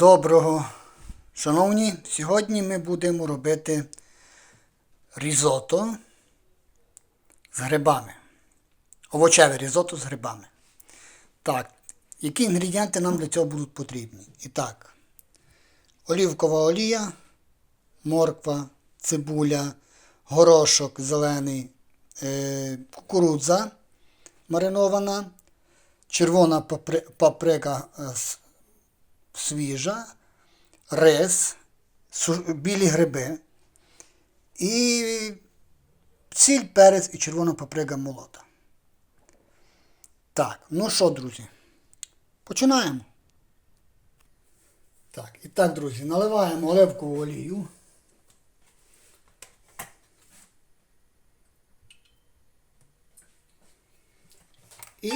Доброго, шановні, сьогодні ми будемо робити різото з грибами. Овочеве різото з грибами. Так, які інгредієнти нам для цього будуть потрібні? І так, олівкова олія, морква, цибуля, горошок зелений, е, кукурудза маринована, червона паприка свіжа, рис, білі гриби і сіль, перець і червона паприка молота. Так, ну що, друзі, починаємо. Так, і так, друзі, наливаємо оливкову олію. І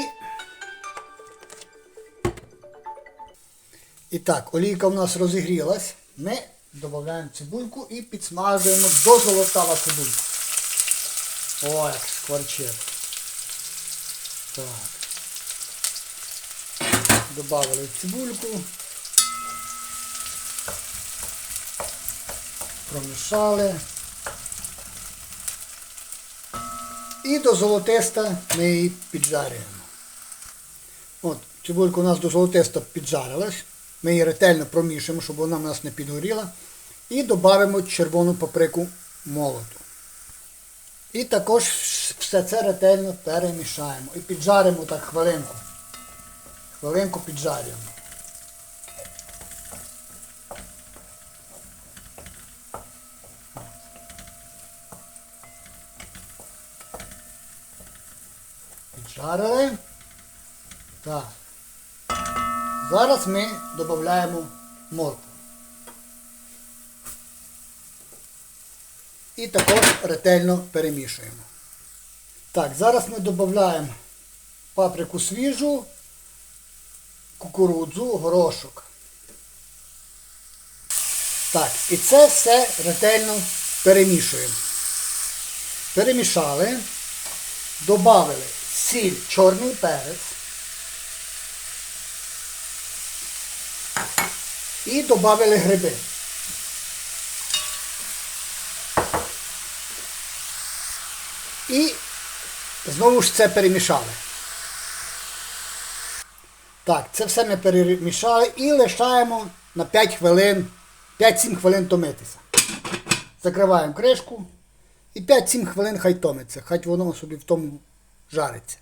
І так, олійка у нас розігрілась. Ми додаємо цибульку і підсмажуємо до золотава цибульку. О, як скворчить. Так. Добавили цибульку. Промішали. І до золотиста ми її піджарюємо. От, цибулька у нас до золотиста піджарилась. Ми її ретельно промішуємо, щоб вона в нас не підгоріла. І додаємо червону паприку молоту. І також все це ретельно перемішаємо. І піджаримо так хвилинку. Хвилинку піджарюємо. Піджарили. Так. Зараз ми додаємо моркву. І також ретельно перемішуємо. Так, зараз ми додаємо паприку свіжу, кукурудзу, горошок. Так, і це все ретельно перемішуємо. Перемішали, додали сіль, чорний перець. І додали гриби. І знову ж це перемішали. Так, це все ми перемішали і лишаємо на 5 хвилин, 5-7 хвилин томитися. Закриваємо кришку і 5-7 хвилин хай томиться, хай воно собі в тому жариться.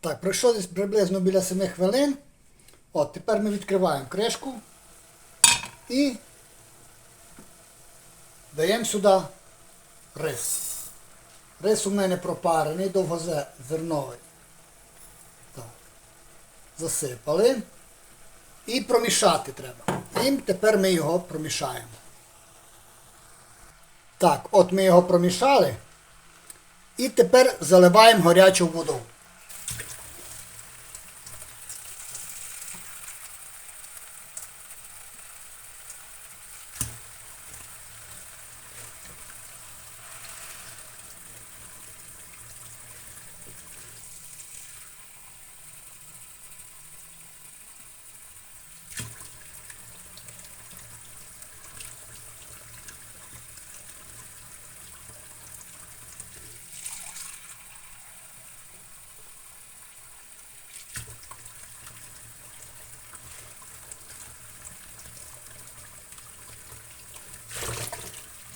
Так, пройшло десь приблизно біля 7 хвилин. От, тепер ми відкриваємо кришку і даємо сюди рис. Рис у мене пропарений, довгозерновий. Так. Засипали. І промішати треба. І тепер ми його промішаємо. Так, от ми його промішали. І тепер заливаємо гарячу воду.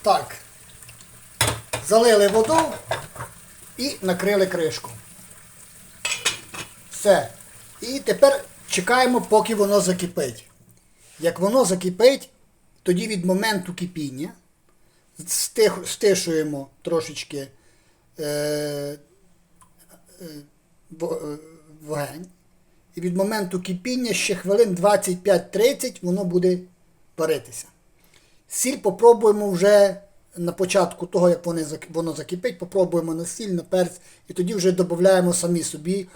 Так. Залили воду і накрили кришку. Все. І тепер чекаємо, поки воно закипить. Як воно закипить, тоді від моменту кипіння стишуємо трошечки е, е, е. І від моменту кипіння ще хвилин 25-30 воно буде варитися. Сіль попробуємо вже на початку того, як воно закипить, попробуємо на сіль, на перець, і тоді вже додаємо самі собі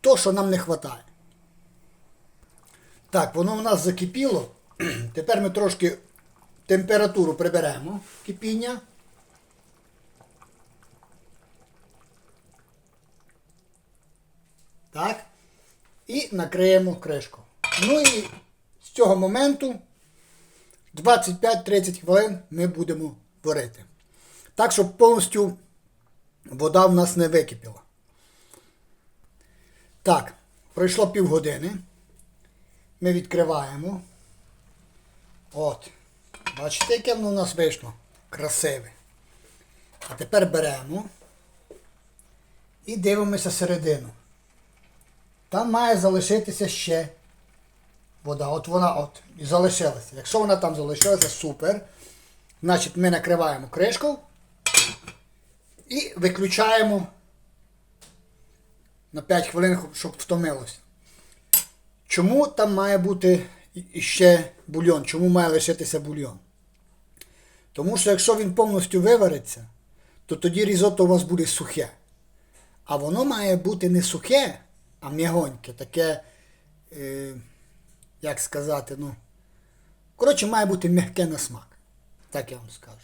то, що нам не вистачає. Так, воно в нас закипіло. Тепер ми трошки температуру приберемо кипіння. Так. І накриємо кришку. Ну і З цього моменту 25-30 хвилин ми будемо варити. Так, щоб повністю вода в нас не википіла. Так, пройшло півгодини. Ми відкриваємо. От. Бачите, яке воно у нас вийшло? Красиве. А тепер беремо і дивимося середину. Там має залишитися ще вода. От вона от і залишилася. Якщо вона там залишилася, супер. Значить, ми накриваємо кришку і виключаємо на 5 хвилин, щоб втомилося. Чому там має бути ще бульйон? Чому має лишитися бульйон? Тому що якщо він повністю вивариться, то тоді різотто у вас буде сухе. А воно має бути не сухе, а м'ягоньке, таке, е, як сказати, ну. Коротше, має бути м'яке на смак. Так я вам скажу.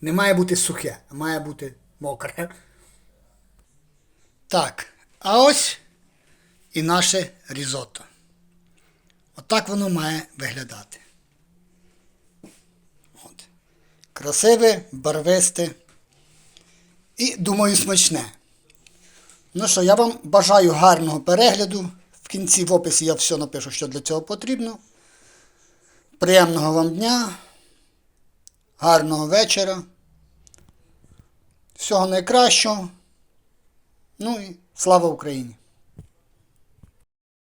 Не має бути сухе, а має бути мокре. Так, а ось і наше різотто. Отак воно має виглядати. От. Красиве, барвисте і, думаю, смачне. Ну що, я вам бажаю гарного перегляду. В кінці в описі я все напишу, що для цього потрібно. Приємного вам дня, гарного вечора. Всього найкращого. Ну і слава Україні!